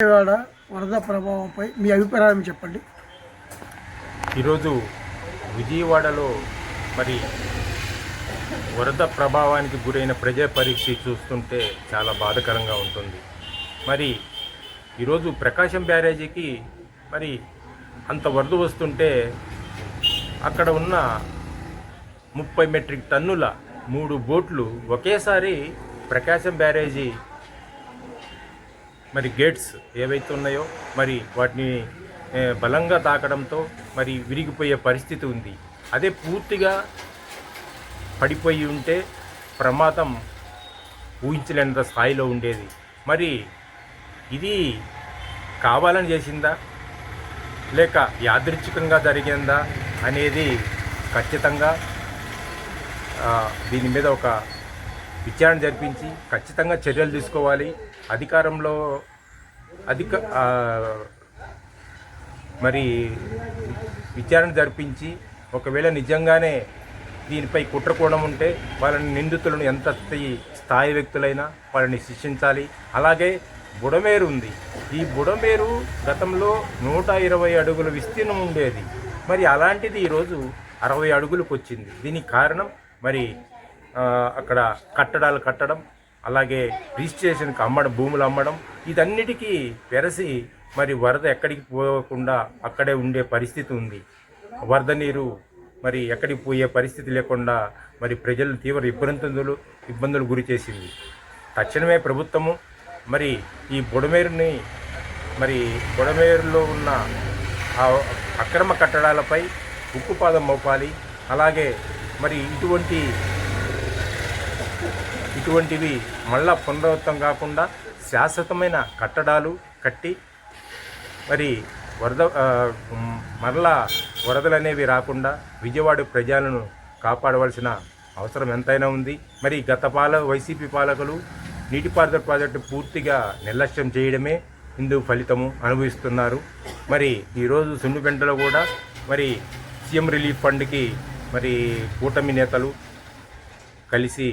విజయవాడ వరద ప్రభావంపై మీ అభిప్రాయం చెప్పండి. ఈరోజు విజయవాడలో మరి వరద ప్రభావానికి గురైన ప్రజా పరిస్థితి చూస్తుంటే చాలా బాధకరంగా ఉంటుంది. మరి ఈరోజు ప్రకాశం బ్యారేజీకి మరి అంత వరద వస్తుంటే అక్కడ ఉన్న ముప్పై మెట్రిక్ టన్నుల మూడు బోట్లు ఒకేసారి ప్రకాశం బ్యారేజీ మరి గేట్స్ ఏవైతే ఉన్నాయో మరి వాటిని బలంగా తాకడంతో మరి విరిగిపోయే పరిస్థితి ఉంది. అదే పూర్తిగా పడిపోయి ఉంటే ప్రమాదం ఊహించలేనంత స్థాయిలో ఉండేది. మరి ఇది కావాలని చేసిందా? లేక యాదృచ్ఛికంగా జరిగిందా అనేది ఖచ్చితంగా దీని మీద ఒక విచారణ జరిపించి ఖచ్చితంగా చర్యలు తీసుకోవాలి. అధికారంలో అధిక మరి విచారణ జరిపించి ఒకవేళ నిజంగానే దీనిపై కుట్రకోణం ఉంటే వాళ్ళని నిందితులను ఎంత స్థాయి- వ్యక్తులైనా వాళ్ళని శిక్షించాలి. అలాగే బుడమేరు ఉంది. ఈ బుడమేరు గతంలో నూట ఇరవై అడుగుల విస్తీర్ణం ఉండేది. మరి అలాంటిది ఈరోజు అరవై అడుగులకు వచ్చింది. దీనికి కారణం మరి అక్కడ కట్టడాలు కట్టడం అలాగే రిజిస్ట్రేషన్కి అమ్మడం భూములు అమ్మడం ఇదన్నిటికీ వెరసి మరి వరద ఎక్కడికి పోకుండా అక్కడే ఉండే పరిస్థితి ఉంది. వరద నీరు మరి ఎక్కడికి పోయే పరిస్థితి లేకుండా మరి ప్రజలు తీవ్ర ఇబ్బందులు ఇబ్బందులు గురి చేసింది. తక్షణమే ప్రభుత్వము మరి ఈ బుడమేరుని మరి బుడమేరులో ఉన్న ఆ అక్రమ కట్టడాలపై ఉక్కుపాదం మోపాలి. అలాగే మరి ఇటువంటి ఇటువంటివి మళ్ళా పునరావృతం కాకుండా శాశ్వతమైన కట్టడాలు కట్టి మరి వరద మరలా వరదలు అనేవి రాకుండా విజయవాడ ప్రజలను కాపాడవలసిన అవసరం ఎంతైనా ఉంది. మరి గత పాల వైసీపీ పాలకులు నీటిపారుదల ప్రాజెక్టు పూర్తిగా నిర్లక్ష్యం చేయడమే ఇందుకు ఫలితము అనుభవిస్తున్నారు. మరి ఈరోజు సున్నిపెంటలో కూడా మరి సీఎం రిలీఫ్ ఫండ్కి మరి కూటమి నేతలు కలిసి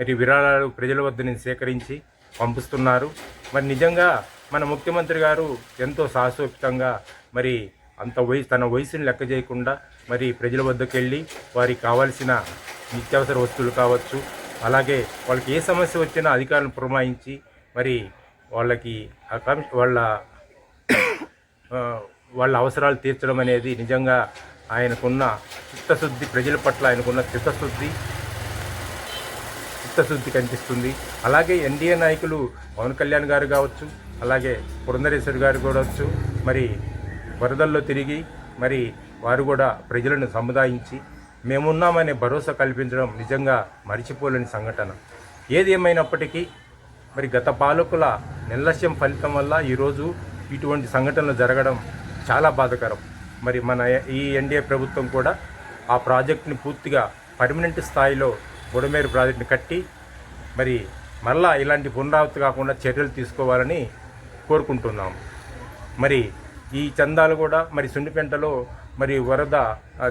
మరి విరాళాలు ప్రజల వద్ద నుంచి సేకరించి పంపిస్తున్నారు. మరి నిజంగా మన ముఖ్యమంత్రి గారు ఎంతో సాహసోపితంగా మరి అంత వయసు తన వయసుని లెక్క చేయకుండా మరి ప్రజల వద్దకు వెళ్ళి వారికి కావాల్సిన నిత్యావసర వస్తువులు కావచ్చు అలాగే వాళ్ళకి ఏ సమస్య వచ్చినా అధికారులను పురమాయించి మరి వాళ్ళకి ఆకాంక్ష వాళ్ళ వాళ్ళ అవసరాలు తీర్చడం అనేది నిజంగా ఆయనకున్న చిత్తశుద్ధి ప్రజల పట్ల ఆయనకున్న చిత్తశుద్ధి చిత్తశుద్ధి కనిపిస్తుంది అలాగే ఎన్డీఏ నాయకులు పవన్ కళ్యాణ్ గారు కావచ్చు అలాగే పురంధరేశ్వరి గారు కూడా వచ్చు. మరి వరదల్లో తిరిగి మరి వారు కూడా ప్రజలను సముదాయించి మేమున్నామనే భరోసా కల్పించడం నిజంగా మరిచిపోలేని సంఘటన. ఏది ఏమైనప్పటికీ మరి గత పాలకుల నిర్లక్ష్యం ఫలితం వల్ల ఈరోజు ఇటువంటి సంఘటనలు జరగడం చాలా బాధాకరం. మరి మన ఈ ఎన్డీఏ ప్రభుత్వం కూడా ఆ ప్రాజెక్టుని పూర్తిగా పర్మనెంట్ స్థాయిలో బుడమేరు ప్రాజెక్టుని కట్టి మరి మళ్ళా ఇలాంటి పునరావృతి కాకుండా చర్యలు తీసుకోవాలని కోరుకుంటున్నాం. మరి ఈ చందాలు కూడా మరి సుండిపెంటలో మరి వరద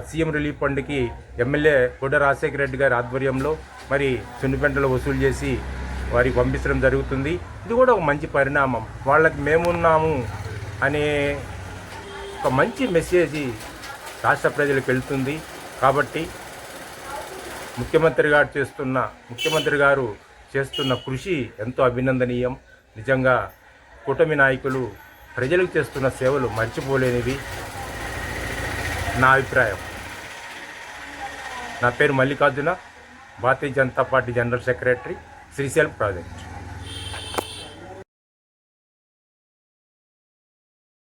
సీఎం రిలీఫ్ ఫండ్కి ఎమ్మెల్యే గుడ్డ రాజశేఖర రెడ్డి గారి ఆధ్వర్యంలో మరి సున్నిపెంటలో వసూలు చేసి వారికి పంపించడం జరుగుతుంది. ఇది కూడా ఒక మంచి పరిణామం. వాళ్ళకి మేమున్నాము అనే ఒక మంచి మెసేజ్ రాష్ట్ర ప్రజలకు వెళ్తుంది. కాబట్టి ముఖ్యమంత్రి గారు చేస్తున్న ముఖ్యమంత్రి గారు చేస్తున్న కృషి ఎంతో అభినందనీయం. నిజంగా కూటమి నాయకులు ప్రజలకు చేస్తున్న సేవలు మర్చిపోలేనివి. నా అభిప్రాయం. నా పేరు Mallikarjuna. Bharatiya Janata party general secretary Srisailam project.